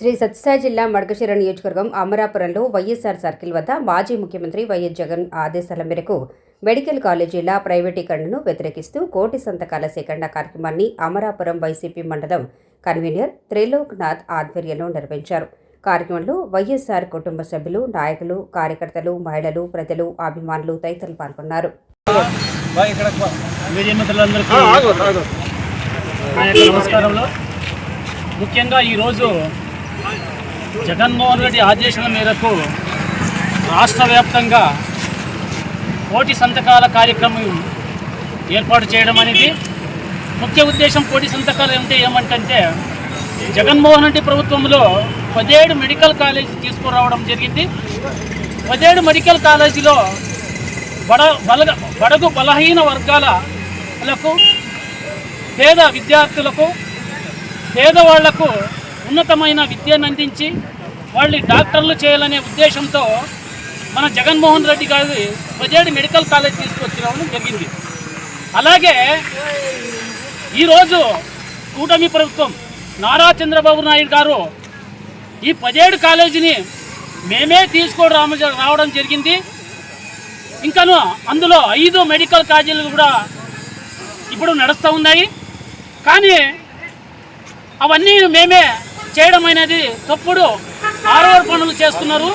శ్రీ సత్యసాయి జిల్లా మడకశిర నియోజకవర్గం అమరాపురంలో వైఎస్ఆర్ సర్కిల్ వద్ద మాజీ ముఖ్యమంత్రి వైఎస్ జగన్ ఆదేశాల మేరకు మెడికల్ కాలేజీల ప్రైవేటీకరణను వ్యతిరేకిస్తూ కోటి సంతకాల సేకరణ కార్యక్రమాన్ని అమరాపురం వైసీపీ మండలం కన్వీనర్ త్రిలోక్నాథ్ ఆధ్వర్యంలో నిర్వహించారు. కార్యక్రమంలో వైఎస్ఆర్ కుటుంబ సభ్యులు నాయకులు కార్యకర్తలు మహిళలు ప్రజలు అభిమానులు తదితరులు పాల్గొన్నారు. నమస్కారంలో. ముఖ్యంగా ఈరోజు జగన్మోహన్ రెడ్డి ఆదేశాల మేరకు రాష్ట్ర వ్యాప్తంగా కోటి సంతకాల కార్యక్రమం ఏర్పాటు చేయడం అనేది ముఖ్య ఉద్దేశం కోటి సంతకాలు అంటే ఏమంటే జగన్మోహన్ రెడ్డి ప్రభుత్వంలో పదిహేడు మెడికల్ కాలేజీ తీసుకురావడం జరిగింది. పదిహేడు మెడికల్ కాలేజీలో బడ బలగ బడగు బలహీన వర్గాలకు పేద విద్యార్థులకు పేదవాళ్ళకు ఉన్నతమైన విద్యను అందించి వాళ్ళని డాక్టర్లు చేయాలనే ఉద్దేశంతో మన జగన్మోహన్ రెడ్డి గారి పదిహేడు మెడికల్ కాలేజ్ తీసుకొచ్చడం జరిగింది. అలాగే ఈరోజు కూటమి ప్రభుత్వం నారా చంద్రబాబు నాయుడు గారు ఈ పదిహేడు కాలేజీని మేమే తీసుకొని రామ రావడం జరిగింది. ఇంకాను అందులో ఐదు మెడికల్ కాలేజీలు కూడా ఇప్పుడు నడుస్తూ ఉన్నాయి. కానీ అవన్నీ మేమే చేయడం అనేది తప్పుడు ఆరోపణలు చేస్తున్నారు.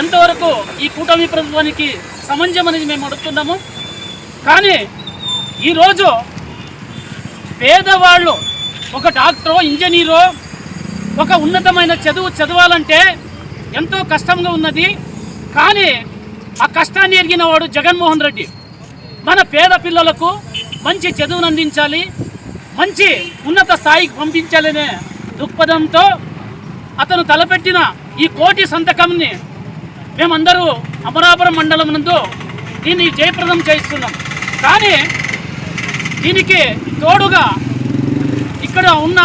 ఎంతవరకు ఈ కూటమి ప్రభుత్వానికి సమంజం అనేది మేము అడుగుతున్నాము. కానీ ఈరోజు పేదవాళ్ళు ఒక డాక్టరో ఇంజనీరో ఒక ఉన్నతమైన చదువు చదవాలంటే ఎంతో కష్టంగా ఉన్నది. కానీ ఆ కష్టాన్ని ఎరిగిన వాడు జగన్మోహన్ రెడ్డి. మన పేద పిల్లలకు మంచి చదువును అందించాలి మంచి ఉన్నత స్థాయికి పంపించాలనే దృక్పథంతో అతను తలపెట్టిన ఈ కోటి సంతకంని మేమందరూ అమరాపురం మండలం నందు దీన్ని జయప్రదం చేస్తున్నాం కానీ దీనికి తోడుగా ఇక్కడ ఉన్న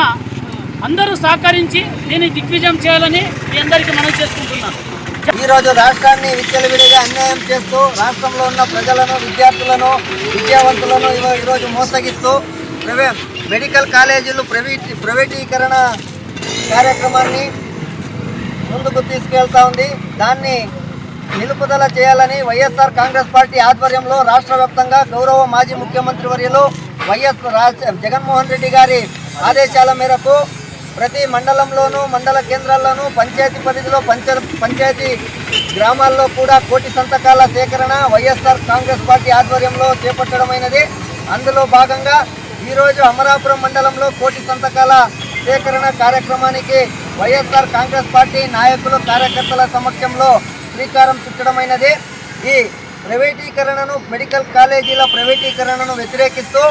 అందరూ సహకరించి దీన్ని దిగ్విజయం చేయాలని మీ అందరికీ మనం చేసుకుంటున్నాను. ఈరోజు రాష్ట్రాన్ని విచ్చలవిడిగా అన్యాయం చేస్తూ రాష్ట్రంలో ఉన్న ప్రజలను విద్యార్థులను విద్యావంతులను ఈరోజు మోసగిస్తూ ప్రవే మెడికల్ కాలేజీలు ప్రైవేట్ ప్రైవేటీకరణ కార్యక్రమాన్ని ముందుకు తీసుకెళ్తా ఉంది. దాన్ని నిలుపుదల చేయాలని వైఎస్ఆర్ కాంగ్రెస్ పార్టీ ఆధ్వర్యంలో రాష్ట్ర వ్యాప్తంగా గౌరవ మాజీ ముఖ్యమంత్రి వర్యులు వైఎస్ జగన్మోహన్ రెడ్డి గారి ఆదేశాల మేరకు ప్రతి మండలంలోనూ మండల కేంద్రాల్లోనూ పంచాయతీ పరిధిలో పంచ పంచాయతీ గ్రామాల్లో కూడా కోటి సంతకాల సేకరణ వైఎస్ఆర్ కాంగ్రెస్ పార్టీ ఆధ్వర్యంలో చేపట్టడమైనది. అందులో భాగంగా ఈరోజు అమరాపురం మండలంలో కోటి సంతకాల సేకరణ కార్యక్రమానికి వైఎస్ఆర్ కాంగ్రెస్ పార్టీ నాయకులు కార్యకర్తల సమక్షంలో శ్రీకారం చుట్టడమైనది. ఈ ప్రైవేటీకరణను మెడికల్ కాలేజీల ప్రైవేటీకరణను వ్యతిరేకిస్తూ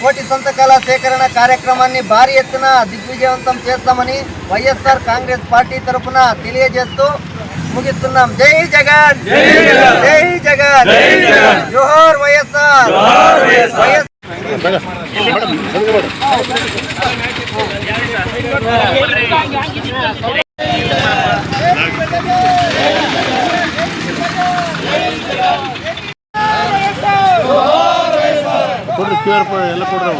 కోటి సంతకాల సేకరణ కార్యక్రమాన్ని భారీ ఎత్తున దిగ్విజయవంతం చేస్తామని వైఎస్ఆర్ కాంగ్రెస్ పార్టీ తరఫున తెలియజేస్తూ ముగిస్తున్నాం. జై జగన్! జై జగన్! జోహర్ వైఎస్ఆర్! వైఎస్ ಕೊಡ್ರಿ ಎಲ್ಲ ಕೊಡ್ರಿ